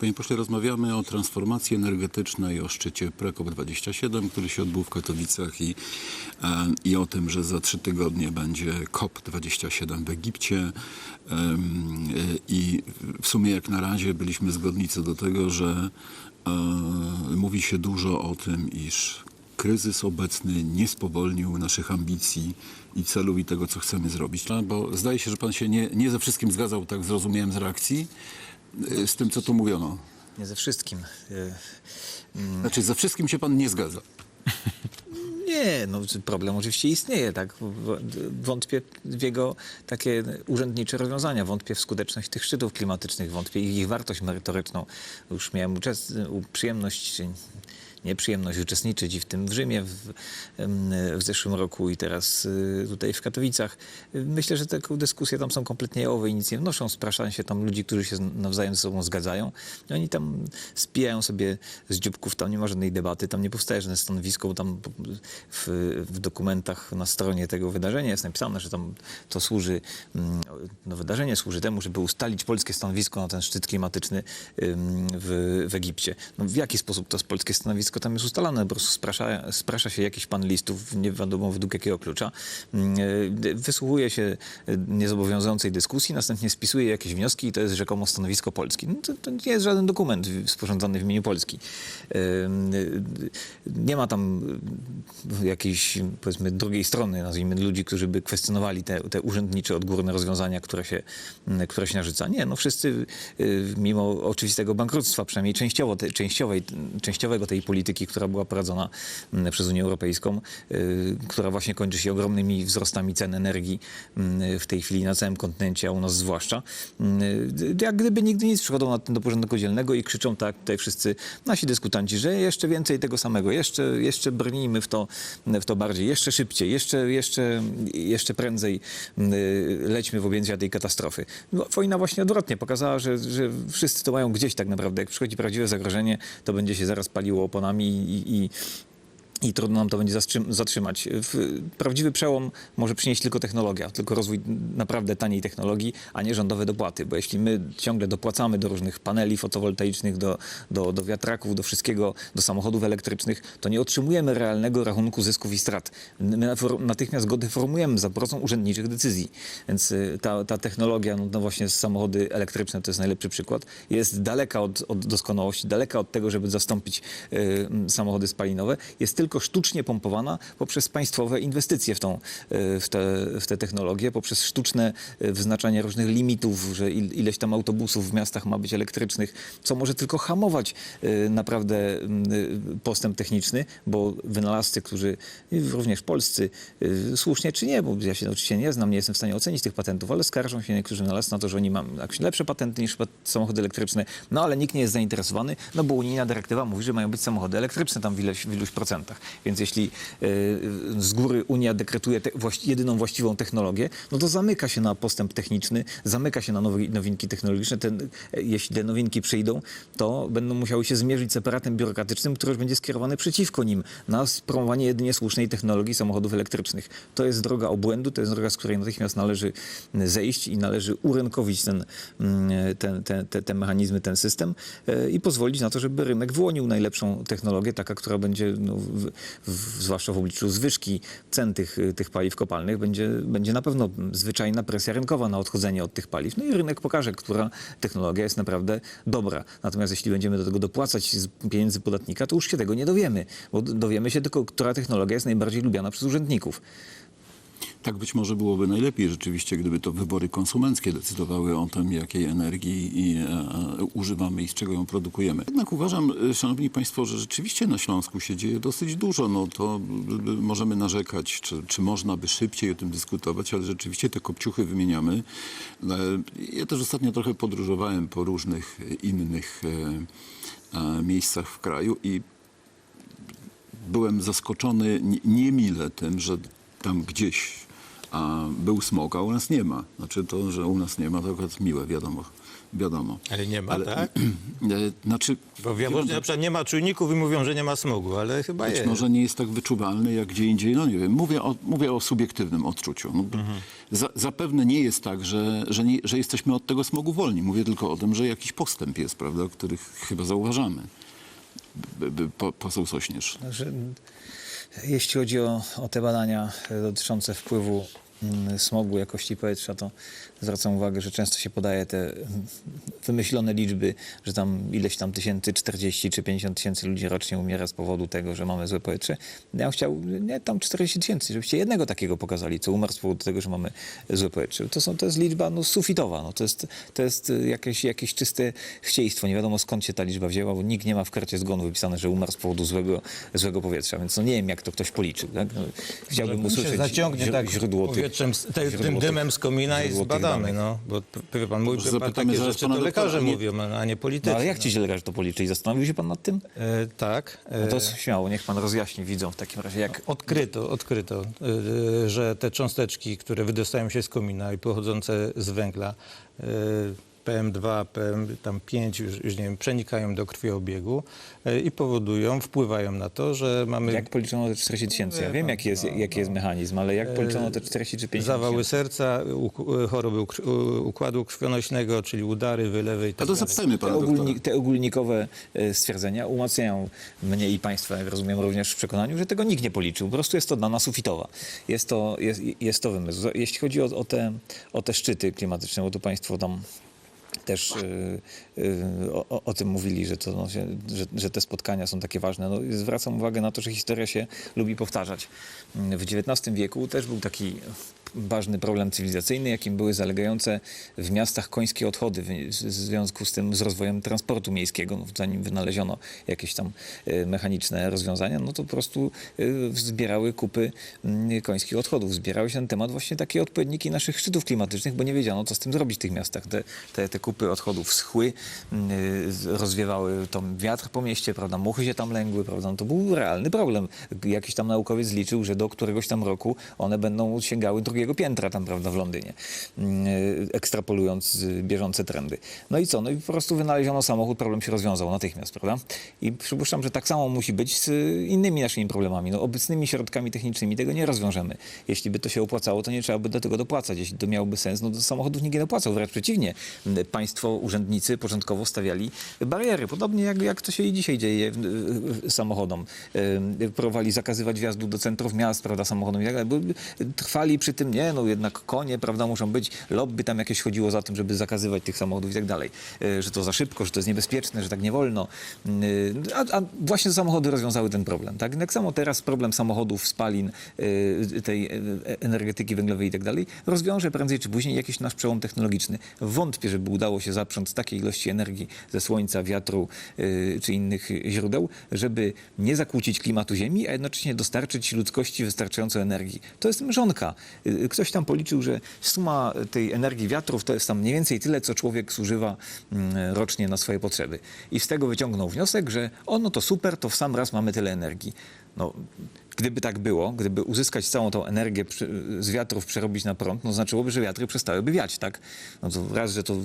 Panie pośle, rozmawiamy o transformacji energetycznej, o szczycie PreCOP27, który się odbył w Katowicach i, e, i o tym, że za trzy tygodnie będzie COP27 w Egipcie. E, I w sumie jak na razie byliśmy zgodni co do tego, że e, mówi się dużo o tym, iż kryzys obecny nie spowolnił naszych ambicji i celów i tego, co chcemy zrobić. No, Bo zdaje się, że pan się nie, nie ze wszystkim zgadzał, tak zrozumiałem z reakcji, z tym, co tu mówiono. Nie ze wszystkim. E, Znaczy, ze wszystkim się pan nie zgadza. Nie, no problem oczywiście istnieje, tak. Wątpię w jego takie urzędnicze rozwiązania, wątpię w skuteczność tych szczytów klimatycznych, wątpię w ich wartość merytoryczną. Już miałem przyjemność, nieprzyjemność uczestniczyć i w tym w Rzymie w, w zeszłym roku i teraz y, tutaj w Katowicach. Myślę, że te dyskusje tam są kompletnie jałowe i nic nie wnoszą. Sprasza się tam ludzi, którzy się nawzajem ze sobą zgadzają. I oni tam spijają sobie z dzióbków, tam nie ma żadnej debaty, tam nie powstaje żadne stanowisko, bo tam w, w dokumentach na stronie tego wydarzenia jest napisane, że tam to służy, mm, no wydarzenie służy temu, żeby ustalić polskie stanowisko na ten szczyt klimatyczny w, w Egipcie. No w jaki sposób to polskie stanowisko tam jest ustalane? Po prostu sprasza, sprasza się jakiś panelistów, nie wiadomo według jakiego klucza, Ym, y, wysłuchuje się y, niezobowiązującej dyskusji, następnie spisuje jakieś wnioski i to jest rzekomo stanowisko Polski. No to, to nie jest żaden dokument sporządzany w imieniu Polski. Y, Nie ma tam jakiejś, powiedzmy, drugiej strony, nazwijmy, ludzi, którzy by kwestionowali te, te urzędnicze, odgórne rozwiązania, które się, które się narzuca. Nie, no wszyscy, mimo oczywistego bankructwa, przynajmniej częściowo, te, częściowej, częściowego tej polityki, która była prowadzona m, przez Unię Europejską, y, która właśnie kończy się ogromnymi wzrostami cen energii m, w tej chwili na całym kontynencie, a u nas zwłaszcza. Y, Jak gdyby nigdy nic przychodzą na tym do porządku dzielnego i krzyczą tak tutaj wszyscy nasi dyskutanci, że jeszcze więcej tego samego, jeszcze, jeszcze brnijmy w to, w to bardziej, jeszcze szybciej, jeszcze, jeszcze, jeszcze prędzej lećmy w objęcia tej katastrofy. No, wojna właśnie odwrotnie pokazała, że, że wszyscy to mają gdzieś tak naprawdę. Jak przychodzi prawdziwe zagrożenie, to będzie się zaraz paliło oponami i, i i trudno nam to będzie zatrzymać. Prawdziwy przełom może przynieść tylko technologia, tylko rozwój naprawdę taniej technologii, a nie rządowe dopłaty. Bo jeśli my ciągle dopłacamy do różnych paneli fotowoltaicznych, do, do, do wiatraków, do wszystkiego, do samochodów elektrycznych, to nie otrzymujemy realnego rachunku zysków i strat. My natychmiast go deformujemy za pomocą urzędniczych decyzji. Więc y, ta, ta technologia, no, no właśnie samochody elektryczne to jest najlepszy przykład, jest daleka od, od doskonałości, daleka od tego, żeby zastąpić y, samochody spalinowe. Jest tylko sztucznie pompowana poprzez państwowe inwestycje w, tą, y, w, te, w te technologie, poprzez sztuczne y, wyznaczanie różnych limitów, że il, ileś tam autobusów w miastach ma być elektrycznych, co może tylko hamować y, naprawdę postęp techniczny, bo wynalazcy, którzy również polscy, słusznie czy nie, bo ja się oczywiście nie znam, nie jestem w stanie ocenić tych patentów, ale skarżą się niektórzy wynalazcy na to, że oni mają lepsze patenty niż samochody elektryczne, no ale nikt nie jest zainteresowany, no bo unijna dyrektywa mówi, że mają być samochody elektryczne tam w ileś, w iluś procentach. Więc jeśli y, z góry Unia dekretuje te, jedyną właściwą technologię, no to zamyka się na postęp techniczny, zamyka się na nowy, nowinki technologiczne. Ten, e, jeśli te nowinki przyjdą, to będą musiały się zmierzyć z aparatem biurokratycznym, który już będzie skierowany przeciwko nim na promowanie jedynie słusznej technologii samochodów elektrycznych. To jest droga obłędu, to jest droga, z której natychmiast należy zejść i należy urynkowić ten, ten, te, te, te mechanizmy, ten system e, i pozwolić na to, żeby rynek wyłonił najlepszą technologię, taka, która będzie, no, w, zwłaszcza w obliczu zwyżki cen tych, tych paliw kopalnych, będzie, będzie na pewno zwyczajna presja rynkowa na odchodzenie od tych paliw. No i rynek pokaże, która technologia jest naprawdę dobra. Natomiast jeśli będziemy do tego dopłacać z pieniędzy podatnika, to już się tego nie dowiemy, bo dowiemy się tylko, która technologia jest najbardziej lubiana przez urzędników. Tak być może byłoby najlepiej rzeczywiście, gdyby to wybory konsumenckie decydowały o tym, jakiej energii i, e, e, używamy i z czego ją produkujemy. Jednak uważam, e, szanowni państwo, że rzeczywiście na Śląsku się dzieje dosyć dużo. No to e, możemy narzekać, czy, czy można by szybciej o tym dyskutować, ale rzeczywiście te kopciuchy wymieniamy. Ja też ostatnio trochę podróżowałem po różnych innych e, miejscach w kraju i byłem zaskoczony nie- niemile tym, że tam gdzieś a był smog, a u nas nie ma. Znaczy to, że u nas nie ma, to akurat miłe, wiadomo. wiadomo. Ale nie ma, tak? e, Znaczy, Bo na przykład nie ma czujników i mówią, że nie ma smogu, ale chyba być jest. może nie jest tak wyczuwalny jak gdzie indziej, no nie wiem. Mówię o, mówię o subiektywnym odczuciu. No, za, zapewne nie jest tak, że, że, nie, że jesteśmy od tego smogu wolni. Mówię tylko o tym, że jakiś postęp jest, prawda, który chyba zauważamy. Po, poseł Sośnierz. Że, jeśli chodzi o, o te badania e, dotyczące wpływu smogu, jakości powietrza, to zwracam uwagę, że często się podaje te mm, wymyślone liczby, że tam ileś tam tysięcy, 40 czy 50 tysięcy ludzi rocznie umiera z powodu tego, że mamy złe powietrze. Ja bym chciał, nie tam 40 tysięcy, żebyście jednego takiego pokazali, co umarł z powodu tego, że mamy złe powietrze. To, są, to jest liczba no, sufitowa, no, to jest, to jest jakieś, jakieś czyste chcieństwo. Nie wiadomo skąd się ta liczba wzięła, bo nikt nie ma w karcie zgonu wypisane, że umarł z powodu złego, złego powietrza, więc no, nie wiem, jak to ktoś policzył. Tak? No, chciałbym usłyszeć zaciągnie tak źródło tych, powietrzem, te, tym tych- dymem z komina i zbadamy, no. Bo p- wie pan, mówi pan zapytamy takie rzeczy, to lekarze nie- mówią, a nie No, politycy. ale jak ci lekarze to policzyli? Zastanowił się pan nad tym? E, tak. E, No to śmiało, niech pan rozjaśni widzom w takim razie, jak Odkryto, odkryto, y, że te cząsteczki, które wydostają się z komina i pochodzące z węgla, y, PM2, PM tam 5, już, już nie wiem, przenikają do krwiobiegu y, i powodują, wpływają na to, że mamy Jak policzono te 40 tysięcy? Ja wiem, jaki jest, jaki jest mechanizm, ale jak policzono te 40 czy 50 zawały serca, uk- choroby układu krwionośnego, czyli udary, wylewy i A tak to dalej. zapytajmy pana Te, ogólni, te ogólnikowe e, stwierdzenia umacniają mnie i państwa, jak rozumiem, również w przekonaniu, że tego nikt nie policzył. Po prostu jest to dana sufitowa. Jest to, jest, jest to wymysł. Jeśli chodzi o, o, te, o te szczyty klimatyczne, bo to państwo tam też y, y, o, o- tym mówili, że, to, no, że, że te spotkania są takie ważne. No, zwracam uwagę na to, że historia się lubi powtarzać. W XIX wieku też był taki ważny problem cywilizacyjny, jakim były zalegające w miastach końskie odchody w, związku z tym z rozwojem transportu miejskiego. No, zanim wynaleziono jakieś tam y, mechaniczne rozwiązania, no to po prostu y, zbierały kupy mm, końskich odchodów. Zbierały się na temat właśnie takie odpowiedniki naszych szczytów klimatycznych, bo nie wiedziano, co z tym zrobić w tych miastach. Te, te, te kupy odchodów schły, y, z- rozwiewały tam wiatr po mieście, prawda, muchy się tam lęgły, prawda, no to był realny problem. Jakiś tam naukowiec liczył, że do któregoś tam roku one będą sięgały drugiego piętra tam, prawda, w Londynie, y, ekstrapolując y, bieżące trendy. No i co? No i po prostu wynaleziono samochód, problem się rozwiązał natychmiast, prawda? I przypuszczam, że tak samo musi być z y, innymi naszymi problemami. No, obecnymi środkami technicznymi tego nie rozwiążemy. Jeśli by to się opłacało, to nie trzeba by do tego dopłacać. Jeśli to miałoby sens, no do samochodów nikt nie dopłacał. Wręcz przeciwnie. M, Państwo, urzędnicy początkowo stawiali bariery. Podobnie jak, jak to się i dzisiaj dzieje samochodom. Y, Próbowali zakazywać wjazdu do centrów miast, prawda, samochodom. i tak dalej. Bo Trwali przy tym, nie, no jednak konie, prawda, muszą być. Lobby tam jakieś chodziło za tym, żeby zakazywać tych samochodów i tak dalej. Y, Że to za szybko, że to jest niebezpieczne, że tak nie wolno. Y, A, a właśnie samochody rozwiązały ten problem. Tak? tak samo teraz problem samochodów, spalin, y, tej energetyki węglowej i tak dalej rozwiąże prędzej czy później jakiś nasz przełom technologiczny. Wątpię, żeby udało się zaprząc takiej ilości energii ze słońca, wiatru czy innych źródeł, żeby nie zakłócić klimatu Ziemi, a jednocześnie dostarczyć ludzkości wystarczająco energii. To jest mrzonka. Ktoś tam policzył, że suma tej energii wiatrów to jest tam mniej więcej tyle, co człowiek zużywa mm, rocznie na swoje potrzeby. I z tego wyciągnął wniosek, że o, no to super, to w sam raz mamy tyle energii. No, gdyby tak było, gdyby uzyskać całą tą energię przy, z wiatrów, przerobić na prąd, no znaczyłoby, że wiatry przestałyby wiać, tak? No to raz, że to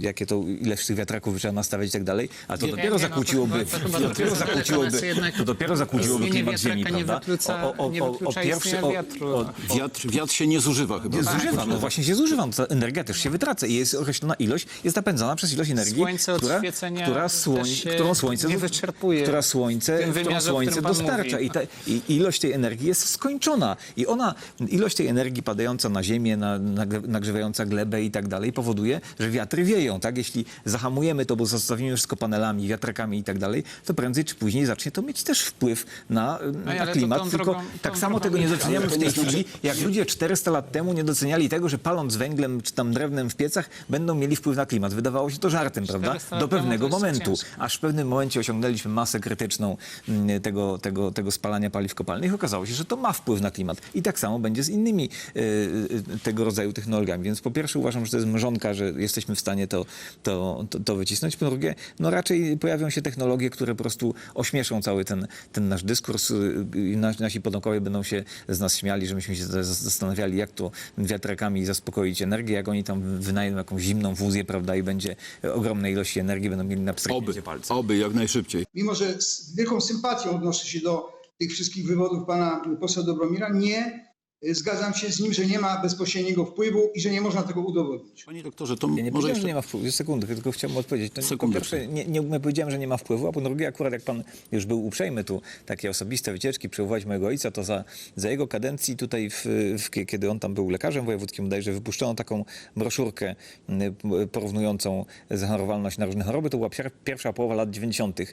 jakie to, ileż tych wiatraków trzeba nastawiać i tak dalej, a to Nie, dopiero nie, no to zakłóciłoby, to dopiero zakłóciłoby, to dopiero zakłóciłoby klimat Ziemi, prawda? wyklucza- nie wyklucza istnienia wiatru. o, Wiatr, wiatr się nie zużywa chyba. nie zużywa, no właśnie się zużywa. No, ta energia też się wytraca i jest określona ilość, jest napędzana przez ilość energii, Słońce która, która słoń, którą słońce, nie wyczerpuje która słońce, którą o słońce dostarcza. I, ta, I ilość tej energii jest skończona. I ona, ilość tej energii padająca na ziemię, na, na, nagrzewająca glebę i tak dalej powoduje, że wiatry wieją. Tak? Jeśli zahamujemy to, bo zastawimy wszystko panelami, wiatrakami i tak dalej, to prędzej czy później zacznie to mieć też wpływ na, na ale to klimat. Tylko drogą- tak samo tego nie doceniamy w tej nie znaczy- chwili, jak ludzie 400 lat temu nie doceniali tego, że paląc węglem czy tam drewnem w piecach będą mieli wpływ na klimat. Wydawało się to żartem, prawda? 400 lat Do pewnego momentu. ciężko. Aż w pewnym momencie osiągnęliśmy masę krytyczną mm, tego, tego, tego spalania paliw kopalnych. Odnawialnych. Okazało się, że to ma wpływ na klimat. I tak samo będzie z innymi e, e, tego rodzaju technologiami. Więc po pierwsze uważam, że to jest mrzonka, że jesteśmy w stanie to, to, to, to wycisnąć. Po drugie, no raczej pojawią się technologie, które po prostu ośmieszą cały ten, ten nasz dyskurs y, i nasi, nasi potomkowie będą się z nas śmiali, że myśmy się za- za- zastanawiali, jak to wiatrakami zaspokoić energię, jak oni tam wynajdą jakąś zimną fuzję, prawda, i będzie ogromnej ilości energii, będą mieli na pstryknięcie palca. oby jak najszybciej. mimo że z wielką sympatią odnoszę się do tych wszystkich wywodów pana posła Dobromira, nie zgadzam się z nim, że nie ma bezpośredniego wpływu i że nie można tego udowodnić. Panie doktorze, to Ja nie może jeszcze... że nie ma wpływu. Sekundę, tylko chciałbym odpowiedzieć. To, po Sekundkę. pierwsze, nie, nie, nie powiedziałem, że nie ma wpływu, a po drugie, akurat jak pan już był uprzejmy tu takie osobiste wycieczki przywołać mojego ojca, to za, za jego kadencji tutaj, w, w, kiedy on tam był lekarzem wojewódzkim, bodajże wypuszczono taką broszurkę porównującą zachorowalność na różne choroby. To była pier, pierwsza połowa lat 90. m,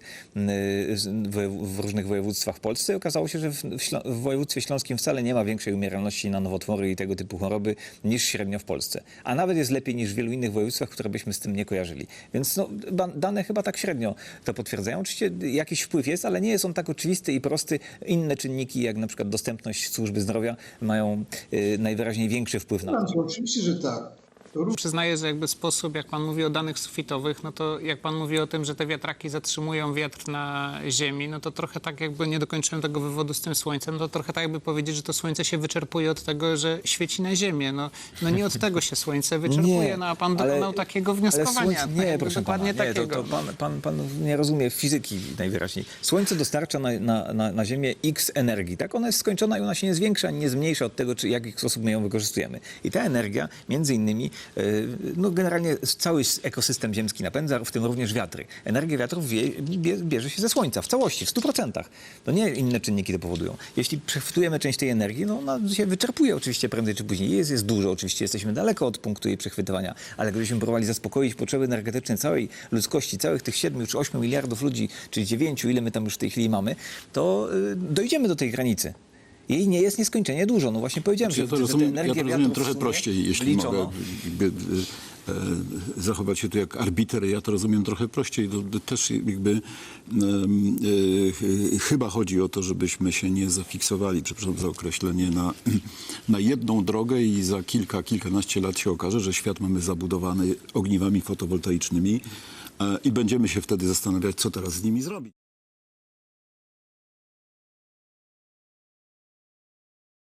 z- w, w różnych województwach w Polsce i okazało się, że w, w, w województwie śląskim wcale nie ma większej umieralności na nowotwory i tego typu choroby niż średnio w Polsce. A nawet jest lepiej niż w wielu innych województwach, które byśmy z tym nie kojarzyli. Więc no, dane chyba tak średnio to potwierdzają. Oczywiście jakiś wpływ jest, ale nie jest on tak oczywisty i prosty. Inne czynniki, jak na przykład dostępność służby zdrowia, mają y, najwyraźniej większy wpływ na to. Się, Oczywiście, że tak. To Przyznaję, że jakby sposób, jak pan mówi o danych sufitowych, no to jak pan mówi o tym, że te wiatraki zatrzymują wiatr na ziemi, no to trochę tak jakby nie dokończyłem tego wywodu z tym słońcem, no to trochę tak jakby powiedzieć, że to słońce się wyczerpuje od tego, że świeci na ziemię. No, no nie od tego się słońce wyczerpuje, no a pan ale- dokonał takiego ale wnioskowania. słońce- nie, proszę dokładnie pana, nie, to, takiego. to pan, pan, pan nie rozumie fizyki najwyraźniej. Słońce dostarcza na, na, na, na Ziemię x energii, tak? Ona jest skończona i ona się nie zwiększa, ani nie zmniejsza od tego, czy w jaki sposób my ją wykorzystujemy. I ta energia, między innymi, no generalnie cały ekosystem ziemski napędza, w tym również wiatry. Energia wiatrów bierze się ze Słońca, w całości, w 100%. To nie inne czynniki to powodują. Jeśli przechwytujemy część tej energii, no ona się wyczerpuje oczywiście prędzej czy później. Jest, jest dużo, oczywiście jesteśmy daleko od punktu jej przechwytywania, ale gdybyśmy próbowali zaspokoić potrzeby energetyczne całej ludzkości, całych tych 7 czy 8 miliardów ludzi, czy 9, ile my tam już w tej chwili mamy, to y, dojdziemy do tej granicy. Jej nie jest nieskończenie dużo. No właśnie powiedziałem, Ja że, to że rozumiem, ja to rozumiem trochę prościej, jeśli wliczono. mogę jakby, e, e, zachować się tu jak arbiter. Ja to rozumiem trochę prościej. To, też jakby e, chyba chodzi o to, żebyśmy się nie zafiksowali, przepraszam za określenie, na, na jedną drogę i za kilka, kilkanaście lat się okaże, że świat mamy zabudowany ogniwami fotowoltaicznymi e, i będziemy się wtedy zastanawiać, co teraz z nimi zrobić.